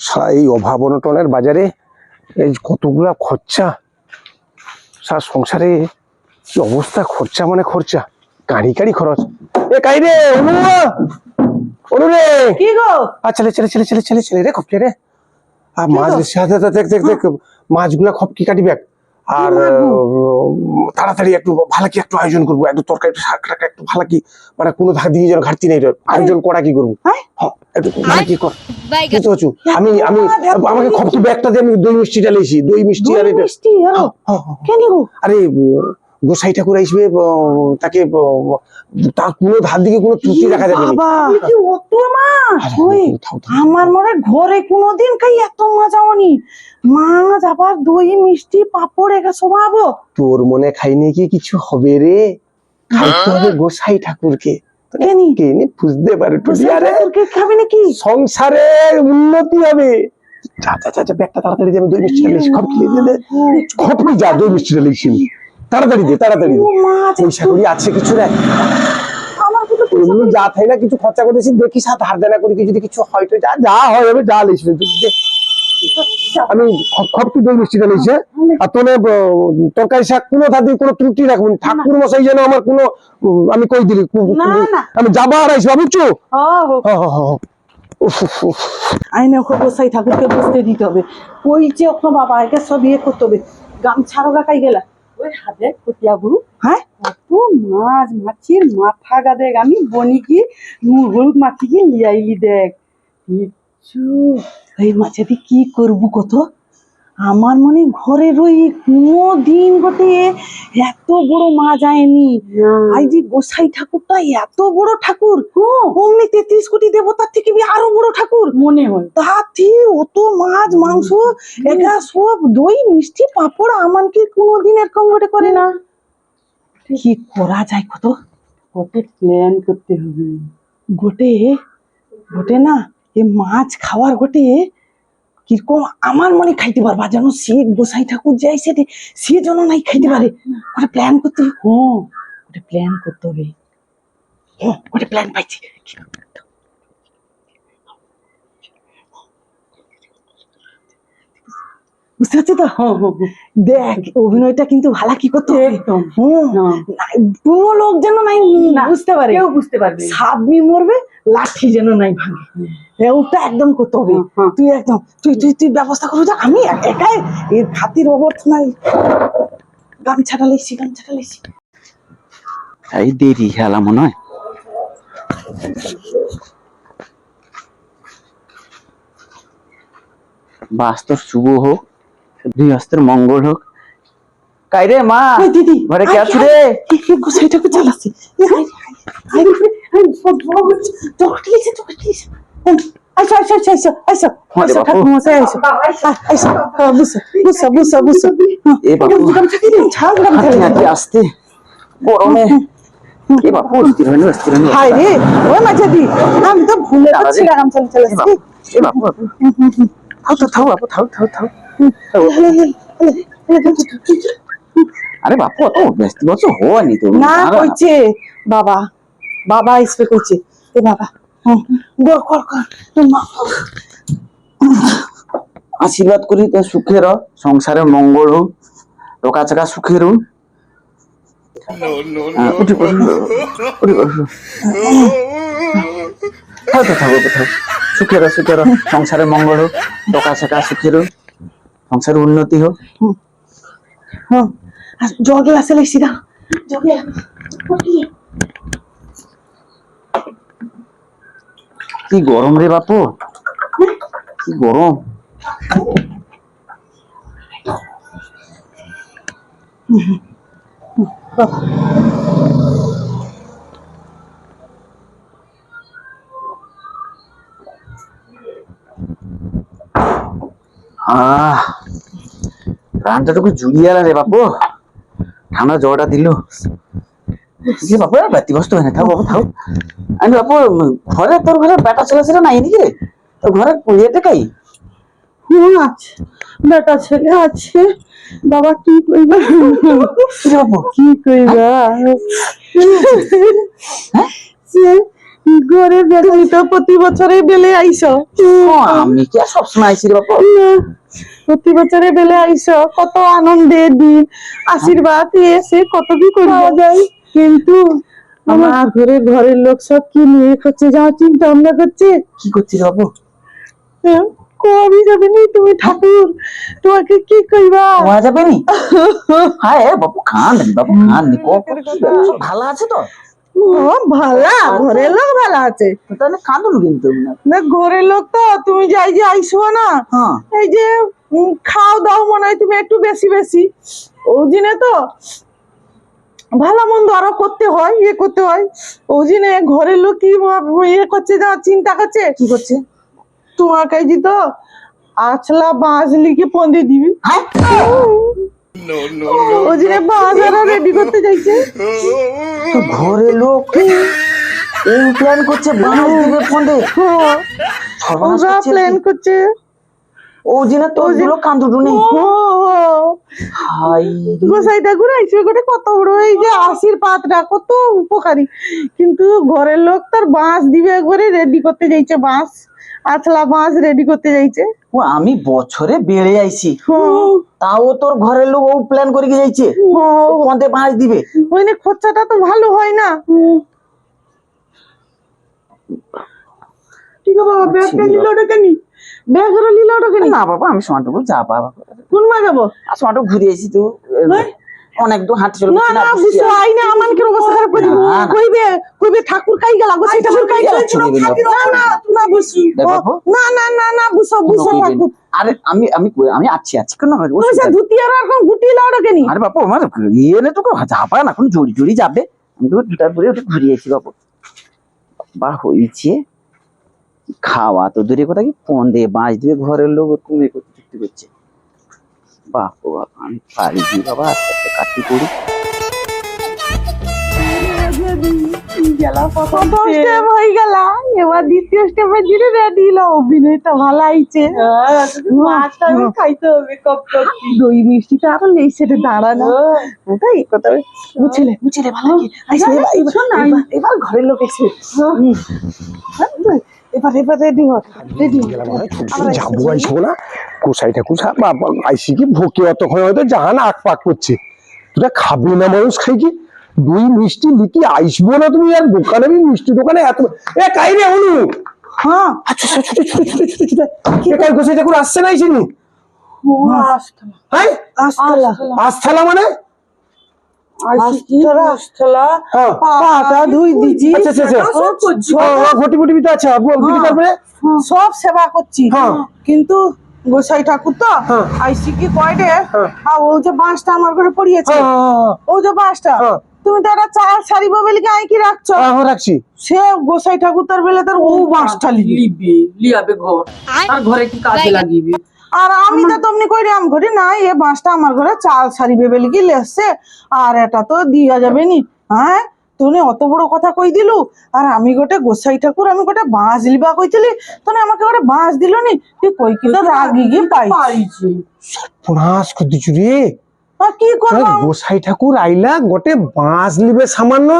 সারা এই অভাব অনটনের বাজারে এই কতগুলা খরচা? সার সংসারে কি অবস্থা? খরচা মানে খরচা। গাড়ি গাড়ি খরচ। এ কাই রে অনু অনু রে! কি গো? আর ছেলে ছেলে ছেলে ছেলে ছেলে ছেলে রে খপকে রে? আর মাছ সাথে দেখ দেখ দেখ মাছগুলা খপকি কাটিবে আর তাড়াতাড়ি একটু ভালো কি একটু আয়োজন করব? একটু তরকারি শাক টাক একটু ভালো কি? মানে কোনো দিয়ে যেন ঘাটতি নেই আয়োজন করা কি করব? হ্যাঁ? হ, একটু ভালো কি কর? বাইগান কিছু আমি আমি আমাকে। ব্যাগটা দিয়ে আমি দই মিষ্টিটা লেছি দই মিষ্টি দই আর এটা। মিষ্টি আরও গোসাই ঠাকুর আসবে তাকে তার কোনো ধার দিকে কোনো ত্রুটি যাবে ওই থাও, থাও। আমার মনে ঘরে কোনোদিন কাই এত মাছ আওনি মাছ আবার দই মিষ্টি পাপড় এগা সবাবো তোর মনে খাইনি কি কিছু হবে রে? খাইতে হবে গোসাই ঠাকুরকে। বুঝতে পারে খাবে নাকি? সংসারে উন্নতি হবে। যা যা যা ব্যাগটা তাড়াতাড়ি দিয়ে আমি দই মিষ্টিটা লিখছি খপ দে খপনি যা দই মিষ্টিটা লিখছি। তাড়াতাড়ি দে তাড়াতাড়ি দে। পয়সা করি আছে কিছু রে যা থাই না কিছু খরচা করেছি দেখি সাথে হার দেনা করি যদি কিছু হয় তো যা যা হয় হবে যা আমি খপ খপটি দই মিষ্টিটা লিখছি আর তোনে তরকারি শাক কোনো কোনো ত্রুটি রাখবেন ঠাকুর মশাই যেন আমার কোনো আমি কই দিলি। আমি যাবার আইসবা বুঝছ। আইনে ওকে গোসাই ঠাকুরকে বুঝতে দিতে হবে। ওই যে ওকে বাবা একে সব ইয়ে করতে হবে। গামছারো গাকাই গেলা। হ্যাঁ? কত মাছ মাছির মাথা গা আমি বনি কি হলুদ মাছি কি লিয়াইলি দেখ। এই মাছেদি কি করব কত? আমার মনে ঘরের ওই কোনো দিন গোটে এত বড় মা যায়নি আই যে গোসাই ঠাকুরটা এত বড় ঠাকুর। অমনি তেত্রিশ কোটি দেবতার থেকে আরও বড় মনে হয়। তাতে অত মাছ মাংস একা সব দই মিষ্টি পাপড় আমানকে কোনোদিন এরকম করে করে না। কি করা যায় কত? ওকে প্ল্যান করতে হবে। গোটে গোটে না এ মাছ খাওয়ার গোটে কীরকম আমার মনে খাইতে পারবা যেন সে গোসাই ঠাকুর যাই সেটি সে যেন নাই খাইতে পারে। ওটা প্ল্যান করতে হবে। হ্যাঁ ওটা প্ল্যান করতে হবে। হ্যাঁ ওটা প্ল্যান পাইছি। বুঝতে পারছি তো দেখ অভিনয়টা কিন্তু ভালো কি করতে একদম। কোনো লোক যেন নাই বুঝতে পারে। কেউ বুঝতে পারবে না। সাবমি মরবে লাঠি যেন নাই ভাঙে। ওটা একদম করতে হবে। তুই একদম তুই তুই তুই ব্যবস্থা করবি আমি একাই এর খাতির অবর্থনাই গামছাটা লেছি গামছাটা লেছি। এই দেরি খেলা মনে হয়। বাস্তর শুভ হোক। গৃহস্থের মঙ্গল হোক। কাইরে মা? দিদি ঘরে কে আছো রে? গোসাইটাকে চালাচ্ছি। আসতে। গরমে। আমি তো ভুলে যাচ্ছি থাও থাও বাপু থাও থাও থাও আরে বাপু অত ব্যস্ত বছর হয়নি তো না কইছে বাবা বাবা ইসপে কইছে এ বাবা বল কর কর মা আশীর্বাদ করি তো সুখের সংসারে মঙ্গল হোক টোকা চাকা সুখের হোক হ্যাঁ, উঠি পড়ো, উঠি তো থাকো কোথাও সুখের সুখের সংসারে মঙ্গল হোক টোকা চাকা সুখের হোক সংসারে উন্নতি হোক। জগ গ্লাসে লেছি কি? গরম রে বাপু? কি গরম? আহ রানটাটুকু জুড়িয়ে রে বাপু। ঠান্ডা জ্বরটা দিল। বাপু আর ব্যতিগ্রস্ত হয় না থাক বাপু থাক। আমি বাপু ঘরে তোর ঘরে বেটা ছেলে ছেলে নাই নাকি রে তোর ঘরে ইয়েতে কাই আছে বেটা ছেলে আছে। বাবা কি কইবা? বাপু কি কইবা? সে তুমি তো প্রতি বছরে বেলে আইসো। আমি কি আইসি রে প্রতি বছরে বেলে আইসো কত আনন্দের দিন আশীর্বাদ এসে কত কি করা। যায়। কিন্তু আমার ঘরে ঘরের লোক সব কি নিয়ে করছে যাও চিন্তা ভাবনা করছে। কি করছিস বাবু হ্যাঁ, কবি যাবে নি তুমি ঠাকুর? তোমাকে কি কইবা? হওয়া যাবে নি? হ্যাঁ এ খান খান? সব ভালো আছে তো। ও ভালা ঘরের লোক ভালো আছে। তো তাহলে কাঁদুন কিন্তু। না ঘরের লোক তো তুমি যাই যে আইসো না। হ্যাঁ। এই যে খাও দাও মনে হয় তুমি একটু বেশি বেশি। দিনে তো ভালো মন্দ আরও করতে হয় ইয়ে করতে হয়। ওই দিনে ঘরের লোক কি ইয়ে করছে যা চিন্তা করছে? কি করছে? তোমাকে যে তো আছলা বাঁশ লিখে পন্দে দিবি? হ্যাঁ। রেডি করতে চাইছে। তো ঘরে লোক এই প্ল্যান করছে বাঁশ দিবে ফোনে ওরা প্ল্যান করছে। ও তো গুলো কান্দুটু নেই। ও, ও, হাই রে। গোসাই ঠাকুর গোটে কত বড় এই যে আশির পাতটা কত উপকারী। কিন্তু ঘরের লোক তার বাঁশ দিবে একবারে রেডি করতে যাইছে বাঁশ। আছলা বাঁশ রেডি করতে যাইছে ও আমি বছরে বেড়ে আইছি। হ্যাঁ, তাও তোর ঘরের লোক ও প্ল্যান করে গিয়ে যাইছে? হ্যাঁ, পাঁচ দিবে? ওই না খরচাটা তো ভালো হয় না। ঠিক আছে বাবা ব্যাগটা নিলে ওটা নি? ব্যাগেরও নিল ওটা নি? না বাবা আমি সমাটুকু যা বাবা কোন মা যাব? আর সমাটুকু ঘুরে এসি তো। অনেক দূর হাঁটতে চলে না না বুঝছ আই না আমান কে অবস্থা খারাপ করে দিব। কইবে কইবে ঠাকুর কাই গেল গোসাই ঠাকুর কাই গেল না না না বুঝছি না না না না বুঝছ বুঝছ আরে আমি আমি আমি আছি আছি কেন তুমি ধুতি আর এরকম গুটি লাউডো কেনি? আরে বাপু আমার ইয়ে নে তোকে যাবা না কোনো জড়ি জড়ি যাবে। আমি তো দুটার পরে ওটা ঘুরিয়েছি বাপু। বা হয়েছে খাওয়া তো দূরে কথা কি? ফোন দিয়ে বাঁচ দিয়ে ঘরের লোক কুমে করতে করছে। বাপু বাবা আমি পারি বাবা? কাটি পড়ি প্রথম স্টেপ হয়ে গেল। এবার দ্বিতীয় স্টেপের জন্য রেডি হলো অভিনয়টা ভালো আইছে। খাইতে হবে কপ কপ। দই মিষ্টিটা আরও লেই সেটা দাঁড়ানো ওটাই কথা বুঝছিলে বুঝছিলে ভালো এবার এবার- এবার- এবার ঘরের লোক এসে। এবার এবার রেডি হ রেডি যাব না বা- আইসি কি ভোকে অতক্ষণ হয়তো জাহান আক পাক করছে। তোরা খাবে না মানুষ খাই কি? দুই মিষ্টি লিখি আইসবো না তুমি আর দোকানে আমি মিষ্টি দোকানে এত এ কাই রে অনু? হ্যাঁ। আচ্ছা ছোট ছোট ছোট ছোট ছোট গোসাই ঠাকুর আসছে না আইসিনি হ্যাঁ? আস্তলা। মানে? আস্তলা সব তারপরে? সব সেবা করছি। হ্যাঁ। কিন্তু গোসাই ঠাকুর তো? হ্যাঁ। আইসি কি কয় রে হ্যাঁ। আর ও যে বাঁশটা আমার ঘরে পড়িয়েছে। হ্যাঁ, হ্যাঁ, ও যে বাঁশটা। হ্যাঁ। তুমি তো একটা চাল সারিব বলে কি আই কি রাখছো? হ্যাঁ, হ্যাঁ, রাখছি। সে গোসাই ঠাকুর তার বেলে তার ও বাঁশটা লিবি। লিবে লিয়াবে ঘর। আর ঘরে কি কাজে লাগিবে? আর আমি তো তেমনি কই আম ঘরে না এ বাঁশটা আমার ঘরে চাল সারিবে বলে কি লেসছে আর এটা তো দিয়া যাবে নি। হ্যাঁ? তুমি অত বড় কথা কই দিলু? আর আমি গোটে গোসাই ঠাকুর, আমি গোটে বাঁশ লিবা কইছিলি। তুমি আমাকে গোটে বাঁশ দিল নি তুই কই কি? তো রাগি গিয়ে পাইছি পুরাস পুনাস করতেছু রে। আর কি করব? গোসাই ঠাকুর আইলা গোটে বাঁশ লিবে সামান্য।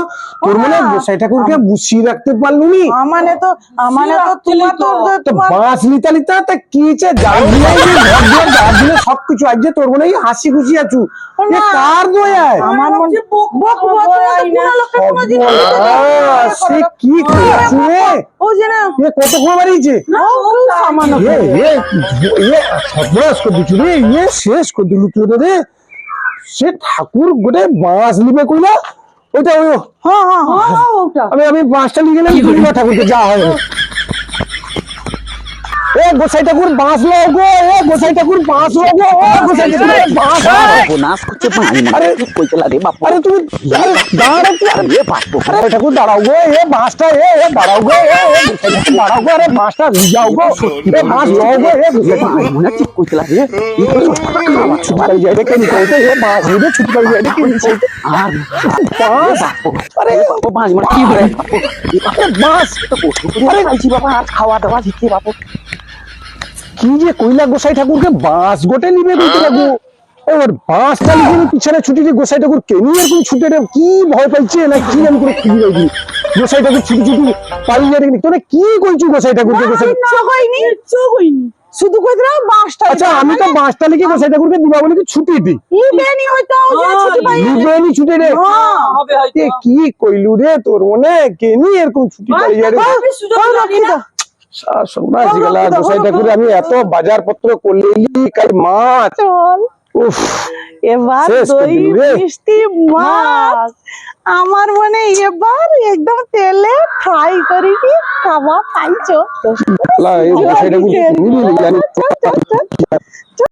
তোর মানে গোসাই ঠাকুরকে বুঝিয়ে রাখতে পারলু নি? আমানে তো আমানে তো তো। তো বাঁশ লিতা লিতা তা কি হচ্ছে জাল দিয়ে ঘর দিয়ে জাল দিয়ে সবকিছু আজ যে তোর মনে হাসি খুশি আছু। এ কার দয়ায়? আমার মনে বক বক সে কি করছে ও যে না। এ কত সামান্য এ এ এ সর্বনাশ করে দিছু রে এ শেষ করে দিলু তুই রে সে ঠাকুর গোটে বাঁশ লিবে কইলা ওইটা ওই হ্যাঁ হ্যাঁ হ্যাঁ ওটা আমি আমি বাঁশটা নিয়ে গেলাম তুমি না ঠাকুরকে যা হয় এ গোসাই ঠাকুর বাঁশ লাও গো এ গোসাই ঠাকুর বাঁশ লাও গো ও গোসাই ঠাকুর বাঁশ লাও। নাচ করছে পানি আরে, মানে কইতে লাগে বাপু আরে তুমি আরে দাঁড়াও কি আরে এ বাপু আরে ঠাকুর দাঁড়াও গো এ বাঁশটা এ এ দাঁড়াও গো এ এ গোসাই ঠাকুর দাঁড়াও গো আরে বাঁশটা যাও গো এ বাঁশ লাও গো এ গোসাই ঠাকুর মনে হচ্ছে কইতে লাগে ছুটি করে যায় কেন কইতে এ বাঁশ হইবে ছুটি করে যায় কেন কইতে আর বাঁশ আরে বাপু বাঁশ মানে কি হয় আরে বাঁশ আরে খাইছি বাবা আর খাওয়া দাওয়া দিচ্ছে বাপু কি যে কইলা গোসাই ঠাকুরকে বাঁশ গোটে নিবে কইতে লাগো এবার বাঁশটা লিখে পিছনে ছুটি দিয়ে গোসাই ঠাকুর কেনি এরকম ছুটে কি ভয় পাইছে? না কি আমি করে খুঁজে পাইছি গোসাই ঠাকুর ছুটি ছুটি পালিয়ে যাবে তোরা কি কইছু গোসাই ঠাকুরকে? গোসাই শুধু কই দিলাম বাসটা আচ্ছা আমি তো বাঁশটা লিখে গোসাই ঠাকুরকে দীপাবলিকে ছুটি দিই লিবেনি হয়তো ছুটি পাই লিবেনি ছুটি রে হবে হয়তো। কি কইলু রে তোর মনে? কেনি এরকম ছুটি যাবে সুযোগ না। সর্বনাশ গেলা গোসাই ঠাকুর আমি এত বাজার পত্র করলে কাল মাছ। চল। উফ। এবার শেষ করে দই দিলু রে। মিষ্টি মাছ। আমার মনে এবার একদম তেলে ফ্রাই করি কি? খাওয়া পাইছো লা, এই গোসাই ঠাকুর